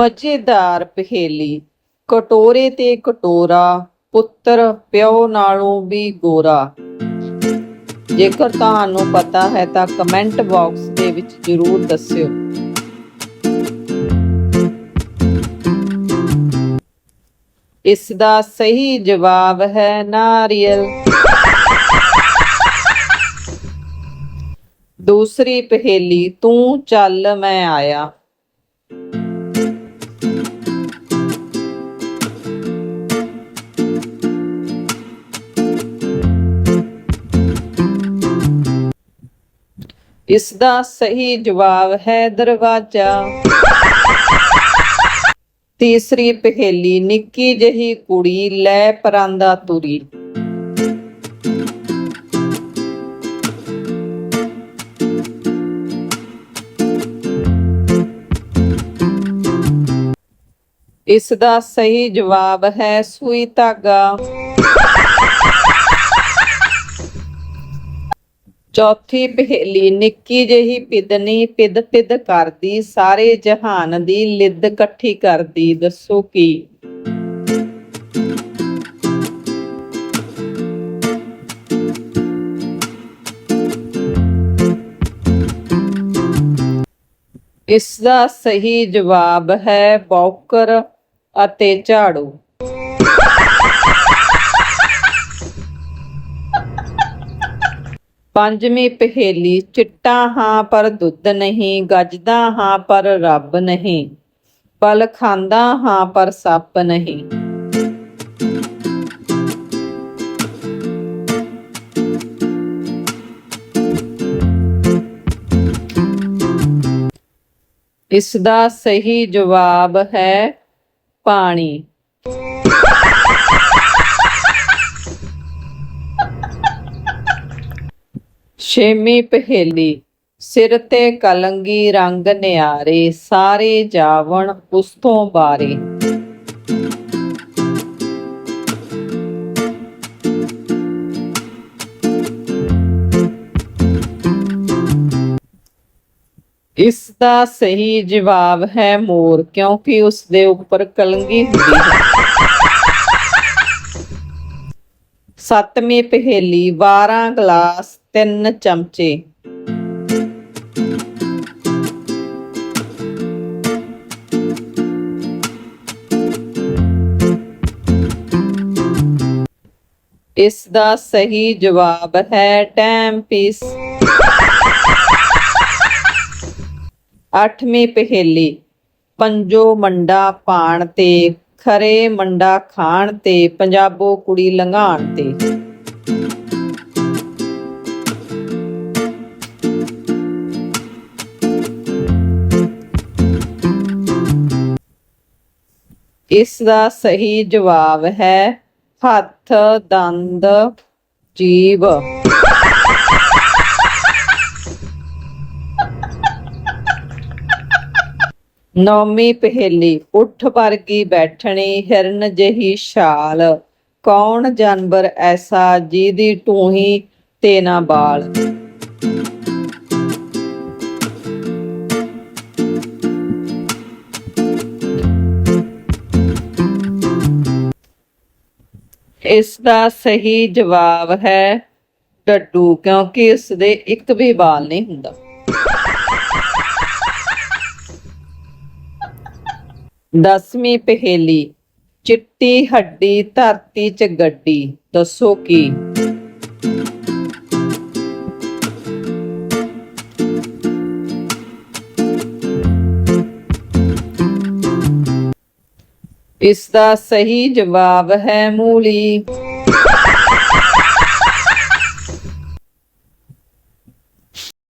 ਮਜ਼ੇਦਾਰ ਪਹੇਲੀ। ਕਟੋਰੇ ਤੇ ਕਟੋਰਾ, ਪੁੱਤਰ ਪਿਓ ਨਾਲੋਂ ਵੀ ਗੋਰਾ। ਜੇਕਰ ਤੁਹਾਨੂੰ ਪਤਾ ਹੈ ਤਾਂ ਕਮੈਂਟ ਬਾਕਸ ਦੇ ਵਿੱਚ ਜ਼ਰੂਰ ਦੱਸਿਓ। ਇਸ ਦਾ ਸਹੀ ਜਵਾਬ ਹੈ ਨਾਰੀਅਲ। ਦੂਸਰੀ ਪਹੇਲੀ, ਤੂੰ ਚੱਲ, ਮੈਂ ਆਇਆ। ਇਸ ਦਾ ਸਹੀ ਜਵਾਬ ਹੈ ਦਰਵਾਜ਼ਾ। ਤੀਸਰੀ ਪਹੇਲੀ, ਨਿੱਕੀ ਜਹੀ ਕੁੜੀ ਲੈ ਪਰਾਂਦਾ ਤੁਰੀ। ਇਸ ਦਾ ਸਹੀ ਜਵਾਬ ਹੈ ਸੂਈ ਧਾਗਾ। ਚੌਥੀ ਪਹੇਲੀ ਨਿੱਕੀ ਜਿਹੀ ਪਿਦਨੀ ਪਿਦ ਪਿਦ ਕਰਦੀ, ਸਾਰੇ ਜਹਾਨ ਦੀ ਲਿੱਦ ਇਕੱਠੀ ਕਰਦੀ, ਦੱਸੋ ਕੀ? ਇਸ ਦਾ ਸਹੀ ਜਵਾਬ ਹੈ ਬੌਕਰ ਅਤੇ ਝਾੜੂ। ਪੰਜਵੀਂ ਪਹੇਲੀ, ਚਿੱਟਾ ਹਾਂ ਪਰ ਦੁੱਧ ਨਹੀਂ, ਗੱਜਦਾ ਹਾਂ ਪਰ ਰੱਬ ਨਹੀਂ। ਪਲ ਖਾਂਦਾ ਹਾਂ ਪਰ ਸੱਪ ਨਹੀਂ। ਇਸ ਦਾ ਸਹੀ ਜਵਾਬ ਹੈ ਪਾਣੀ। ਛੇਵੀਂ ਪਹੇਲੀ, ਸਿਰ ਤੇ ਕਲੰਗੀ ਰੰਗ ਨਿਆਰੇ, ਸਾਰੇ ਜਾਵਣ ਉਸ ਤੋਂ ਬਾਰੇ। ਇਸ ਦਾ ਸਹੀ ਜਵਾਬ ਹੈ ਮੋਰ, ਕਿਉਂਕਿ ਉਸ ਦੇ ਉੱਪਰ ਕਲੰਗੀ ਹੁੰਦੀ ਹੈ। ਸੱਤਵੀਂ ਪਹੇਲੀ 12 ਗਲਾਸ 3 ਚਮਚੇ। ਇਸ ਦਾ ਸਹੀ ਜਵਾਬ ਹੈ ਟੈਮ ਪੀਸ ਅੱਠਵੀਂ ਪਹੇਲੀ, ਪੰਜੋ ਮੰਡਾ ਪਾਣ ਤੇ ਖਰੇ ਮੰਡਾ ਖਾਣ ਤੇ, ਪੰਜਾਬੋ ਕੁੜੀ ਲੰਘਾਣ ਤੇ। ਇਸ ਦਾ ਸਹੀ ਜਵਾਬ ਹੈ, ਹੱਥ ਦੰਦ ਜੀਭ ਨੌਮੀ ਪਹੇਲੀ, ਉੱਠ ਵਰਗੀ ਬੈਠਣੀ ਹਿਰਨ ਜਹੀ ਛਾਲ। ਕੌਣ ਜਾਨਵਰ ਐਸਾ ਜਿਹਦੀ ਟੂਹੀ ਤੇ ਨਾ ਬਾਲ? ਇਸ ਦਾ ਸਹੀ ਜਵਾਬ ਹੈ ਡੱਡੂ, ਕਿਉਂਕਿ ਇਸ ਦੇ ਇੱਕ ਵੀ ਬਾਲ ਨਹੀਂ ਹੁੰਦਾ। ਦਸਵੀਂ ਪਹੇਲੀ, ਚਿੱਟੀ ਹੱਡੀ ਧਰਤੀ 'ਚ ਗੱਡੀ, ਦੱਸੋ ਕੀ? ਇਸ ਦਾ ਸਹੀ ਜਵਾਬ ਹੈ ਮੂਲੀ।